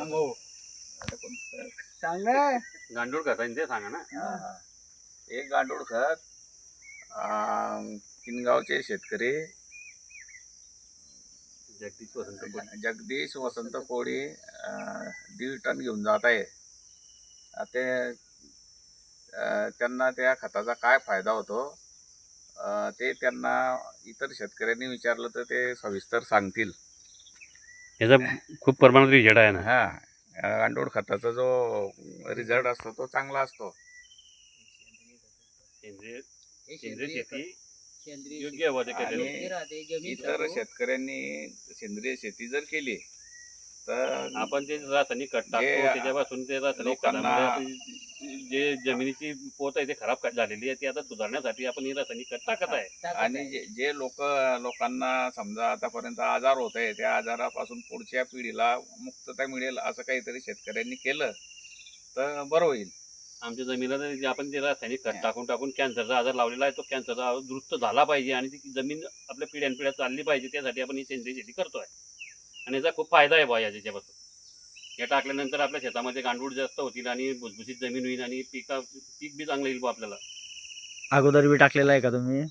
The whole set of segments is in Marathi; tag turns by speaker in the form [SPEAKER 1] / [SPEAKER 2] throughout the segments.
[SPEAKER 1] हो
[SPEAKER 2] गांडूळ खताने ते सांगा ना.
[SPEAKER 3] एक गांडूळ खत अं, किनगावचे शेतकरी
[SPEAKER 2] जगदीश वसंत कोळी.
[SPEAKER 3] जगदीश वसंत कोळी अं, दीड टन घेऊन जात आहे. ते अं, त्यांना त्या खताचा काय फायदा होतो? अं, ते त्यांना इतर शेतकऱ्यांनी विचारलं तर ते सविस्तर सांगतील.
[SPEAKER 2] याचा खूप प्रमाणात रिजल्ट आहे ना.
[SPEAKER 3] हा गांडूळ खताचा जो रिझल्ट असतो तो चांगला असतो.
[SPEAKER 2] सेंद्रिय सेंद्रिय शेती योग्यमध्ये केलेली.
[SPEAKER 3] आणि इतर शेतकऱ्यांनी सेंद्रिय शेती जर केली तर
[SPEAKER 2] आपण ते रासायनिक खत टाकतो त्याच्यापासून ते रासायनिक
[SPEAKER 3] लोकांना-
[SPEAKER 2] खतामध्ये आपण जे जमिनीची पोत आहे ते खराब झालेली आहे ती आता सुधारण्यासाठी आपण ही रासायनिक खत टाकत आहे.
[SPEAKER 3] आणि जे जे लोक लोकांना समजा आतापर्यंत आजार होत आहे त्या आजारापासून पुढच्या पिढीला मुक्तता मिळेल असं काहीतरी शेतकऱ्यांनी केलं तर बरं होईल.
[SPEAKER 2] आमच्या जमिनीला जे आपण ते रासायनिक खत टाकून टाकून कॅन्सरचा आजार लावलेला आहे तो कॅन्सरचा आजार दुरुस्त झाला पाहिजे आणि ती जमीन आपल्या पिढ्यानपिढ्या चालली पाहिजे त्यासाठी आपण ही सेंद्रिय शेती करतोय. आणि याचा खूप फायदा आहे बा याच्यापासून. हे टाकल्यानंतर आपल्या शेतामध्ये गांडूळ जास्त होतील आणि भुसभुशीत जमीन होईल आणि पिका पीक बी चांगलं येईल आपल्याला.
[SPEAKER 1] अगोदर बी टाकलेला आहे का तुम्ही?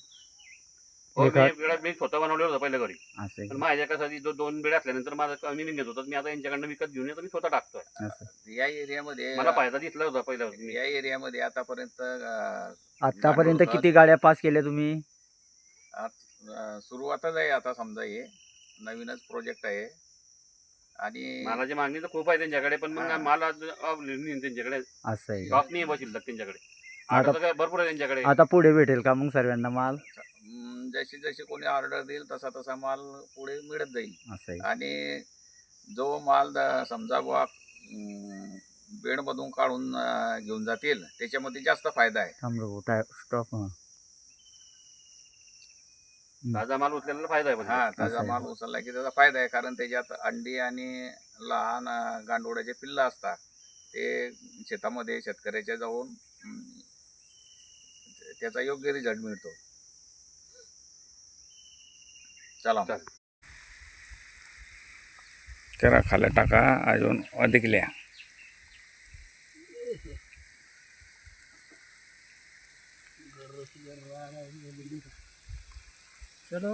[SPEAKER 2] हो,
[SPEAKER 1] हे
[SPEAKER 2] मी
[SPEAKER 1] खत?
[SPEAKER 2] बिळा मी स्वतः बनवलं होतं पहिल्या घरी.
[SPEAKER 1] असं आहे
[SPEAKER 2] पण माझ्या कसं जो दोन बेड असल्यानंतर माझा कमी निघत होता. मी आता यांच्याकडनं विकत घेऊन येतो मी स्वतः टाकतोय.
[SPEAKER 1] का? असं
[SPEAKER 3] या एरियामध्ये
[SPEAKER 2] मला फायदा दिसला होता पहिल्या मी.
[SPEAKER 3] या एरियामध्ये आतापर्यंत अं,
[SPEAKER 1] आतापर्यंत
[SPEAKER 3] गांडूळ
[SPEAKER 1] किती गाड्या पास केल्या तुम्ही?
[SPEAKER 3] अं, सुरुवातच आहे आता समजा हे. नवीनच प्रोजेक्ट आहे. आणि
[SPEAKER 2] मालाची मागणी तर खूप आहे त्यांच्याकडे पण मग. माल आज available नाही त्यांच्याकडे.
[SPEAKER 1] असं आहे. का?
[SPEAKER 2] स्टॉक नाही बसेल त्यांच्याकडे.
[SPEAKER 1] आता-
[SPEAKER 2] आता तर भरपूर आहे त्यांच्याकडे.
[SPEAKER 1] आता पुढे भेटेल का मग सर्वांना माल?
[SPEAKER 3] जशी जशी कोणी ऑर्डर देईल तसा तसा माल पुढे मिळत जाईल.
[SPEAKER 1] असं आहे.
[SPEAKER 3] आणि जो माल द- समजा बुवा बेडमधून काढून अं, घेऊन जातील त्याच्यामध्ये जास्त फायदा आहे.
[SPEAKER 1] थांब स्टॉप
[SPEAKER 2] ताजा माल उचलेला फायदा आहे पण.
[SPEAKER 3] हा ताजा. माल उचलला की त्याचा फायदा आहे. कारण त्याच्यात अंडी आणि लहान अं, गांडोळ्याचे पिल्लं असतात. ते शेतामध्ये शेतकऱ्याच्या जाऊन अं, त्याचा योग्य रिझल्ट मिळतो. चला.
[SPEAKER 2] चालेल.
[SPEAKER 3] करा खाली टाका. अजून अधिक लिहा
[SPEAKER 1] चलो